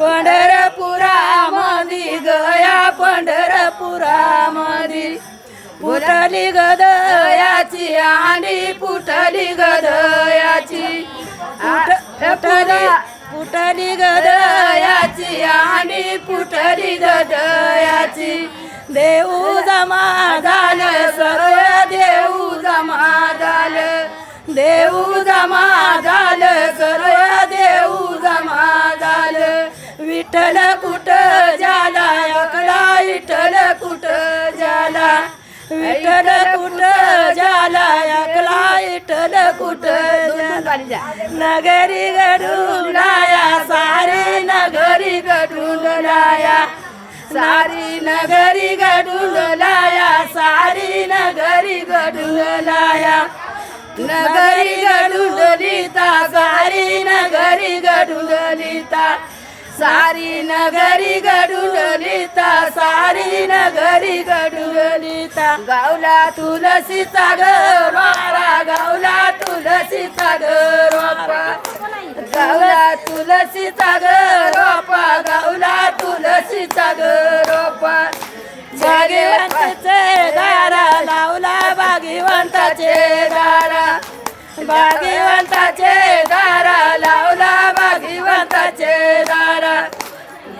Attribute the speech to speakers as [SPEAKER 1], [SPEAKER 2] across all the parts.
[SPEAKER 1] पंढरपुरामधी गया पंढरपुरामधी. फुटली गदयाची आणि फुटली गदयाची फुट- फुटली फुटली गदयाची आणि फुटली गदयाची देऊ जमा झालं सर्व देऊ जमा झालं. देऊ जमा इटल कुठं झाला अकला इटल कुठं झाला विठ्ठल कुठं झाला अकला इटल कुठं नगरी नगरी लाया सारी नगरी गडुलाया सारी नगरी गडुलाया सारी नगरी गडुलाया नगरी गडुलिता सारी नगरी गडुलिता सारी नगरी गडुलिता सारी नगरी गडुलिता गावला तुलसीचा ग मारा गावला तुलसीचा ग गावला तुलसीचा ग रोपा गावला तुलसीचा ग रोपा भाग्यवंताचे दारा लावला भाग्यवंताचे दारा. भाग्यवंताचे दारा लावला भाग्यवंताचे दारा.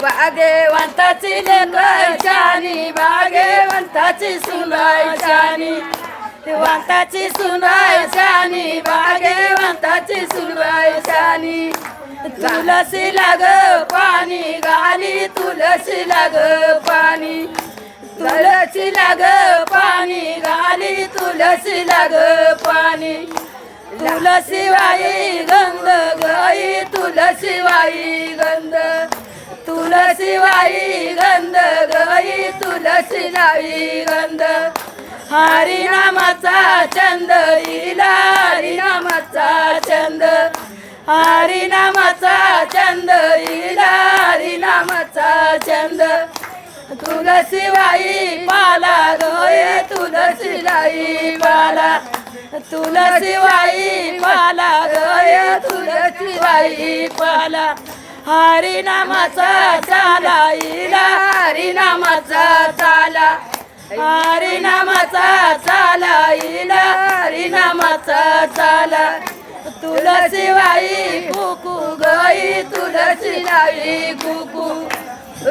[SPEAKER 1] भाग्यवंताची लेकरशानी भाग्यवंताची सुनायशानी वंताची सुनायशानी भाग्यवंताची सुनायशानी तुलसी लाग पाणी गाली तुलसी लाग पाणी. तुलसी लाग पाणी गाली तुलसी लाग पाणी. तुलसीबाई गंध गई तुलसीवाई गंध. तुलसीबाई गंध गई तुलसीबाई गंध. हरिनामाचा चंद इला हरिनामाचा चंद हरिनामाचा चंद इला हरिनामाचा चंद तुलसीबाई पाला गय तुलसी पाला. तुलसी वाई पाला गय तुलसी वाई पाला. हरिनामाचा चाला इला हरिनामाचा चाला. हरिनामाचा चाला इला हरिनामाचा चाला. तुलसी वाई कुकू गई तुलसी लाई कुकू.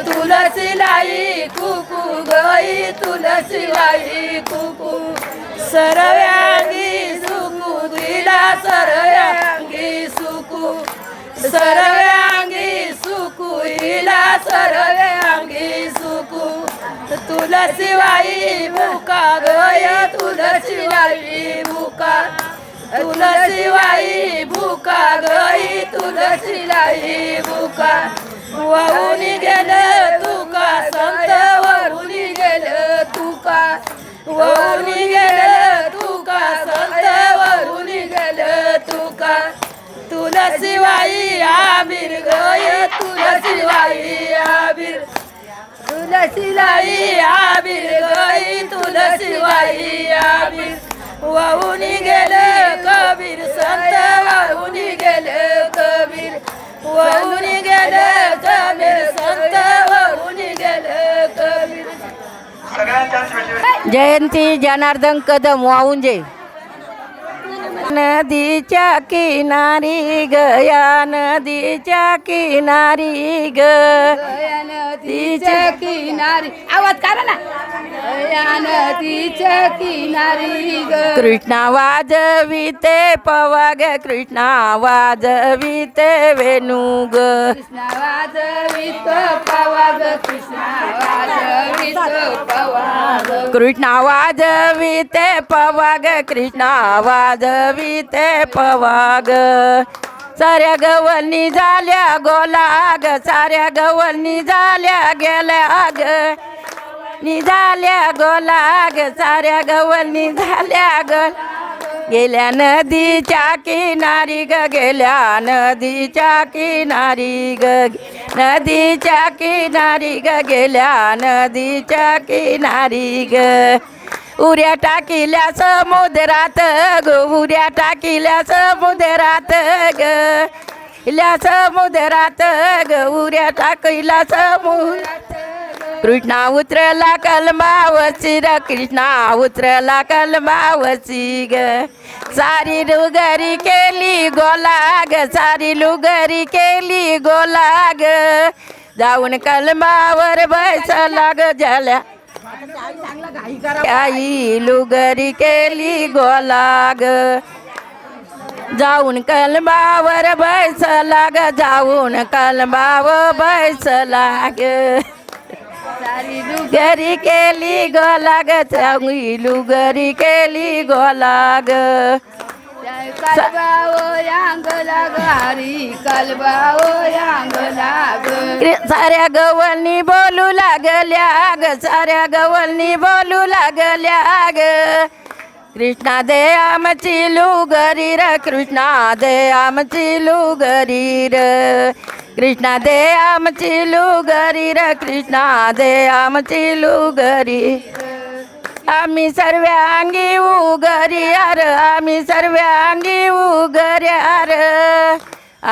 [SPEAKER 1] तुलसी लाई कुकू गई तुलसी लाई कुकू. सरव्यांगी दिला सरव्यांगी सुकू. सरव्यांगी सुकू इला सरव्यांगी सुकू. तुलसी वाई मुका गय तुलसी वाई मुका तुलसी वाई भूका गई तुलसी लाई भूका वाहून गेलं तू तुलसी वाई आबिर गय तुलसी वाई आबिर तुलसी लाई आबिर गई तुलसी वाई आबिर वाहून गेलं कबीर संत वाहून गेलं कबीर। वाहून गेलं कबीर संत वाहून गेलं कबीर।
[SPEAKER 2] जयंती जनार्दन कदम वाऊंजे नदीच्या किनारी गया नदीच्या किनारी ग.
[SPEAKER 1] नदीच्या किनारी. आवाज काढा ना. या नदीच्या किनारी ग.
[SPEAKER 2] कृष्णा वाजविते पवाग कृष्णा वाजविते वेणू ग.
[SPEAKER 1] कृष्णा वाजवित पवाग कृष्णा वाजवित पवाग.
[SPEAKER 2] कृष्णा वाजविते पवाग कृष्णा ते पवाग. साऱ्या गवळणी झाल्या गोलाग. साऱ्या गवळणी झाल्या गेल्या ग निझाल्या गोलाग. साऱ्या गवळणी झाल्या ग गेल्या नदीच्या किनारी ग. गेल्या नदीच्या किनारी ग. नदीच्या किनारी ग. गेल्या नदीच्या किनारी ग. उऱ्या टाकिल्या समुद्रात ग उऱ्या टाकिल्या समुद्रात ग. इल्या समुद्रात उऱ्या टाकली समुद्रात कृष्णा उतरला कलमावची र कृष्णा उतरला कलमावची ग. सारी लुगरी केली गोलाग सारी लुगरी केली गोलाग. ग जाऊन कलमावर बसला ग झाल्या आई लुगरी केली गोलाग. जाऊन कलबावर बैसला ग जाऊन कलबाव बैसला ग
[SPEAKER 1] सारी
[SPEAKER 2] लुगरी केली गोला ग चांगली लुगरी केली
[SPEAKER 1] गोलाग.
[SPEAKER 2] साऱ्या गवळणी बोलू लागल्या ग साऱ्या गवळणी बोलू लागल्या ग. कृष्णा दे आमची लुगरी र कृष्णा दे आमची लुगरी र. कृष्णा दे आमची लुगरी र कृष्णा दे आमची लुगरी आम्ही सर्वांगी उगरी अर आम्ही सर्वांगी उगर्यार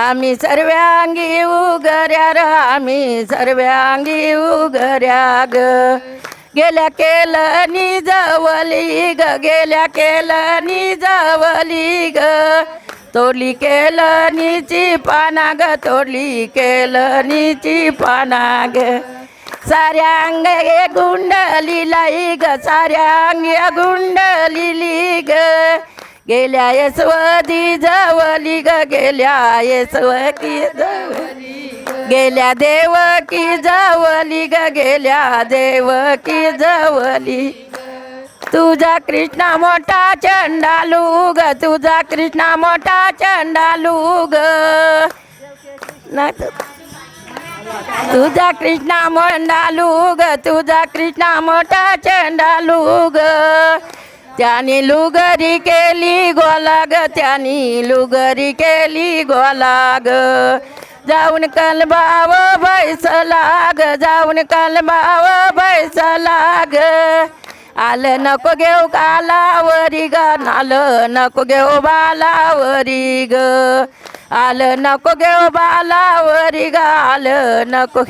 [SPEAKER 2] आम्ही सर्वांगी उगर्यार आम्ही सर्वांगी उगर्या ग गेल्या केलं निजवली ग गेल्या केलं निजवली ग. तोडली केलं निची पाना ग तोडली केलं निची पाना ग साऱ्या अंगे गुंडली लाई ग साऱ्या अंगे गुंडली ग. गेल्या यशवती जवली ग गेल्या यशवती जवली गेल्या देवकी जवली ग गेल्या देवकी जवली तुझा कृष्णा मोठा चंडालू ग तुझा कृष्णा मोठा चंडालू ग. नाही तुझा कृष्णा मोंडालू ग तुझा कृष्णा मोठा चंडालू ग त्याने लुगरी केली गोला ग त्याने लुगरी केली गोला ग जाऊन कलबाव बैसला ग जाऊन कलबाव बैसला ग आलं नको घेऊ कालावरी ग नाल नको घेऊ बालावरी ग. आलं नको घेऊ बालावरी ग आलं नको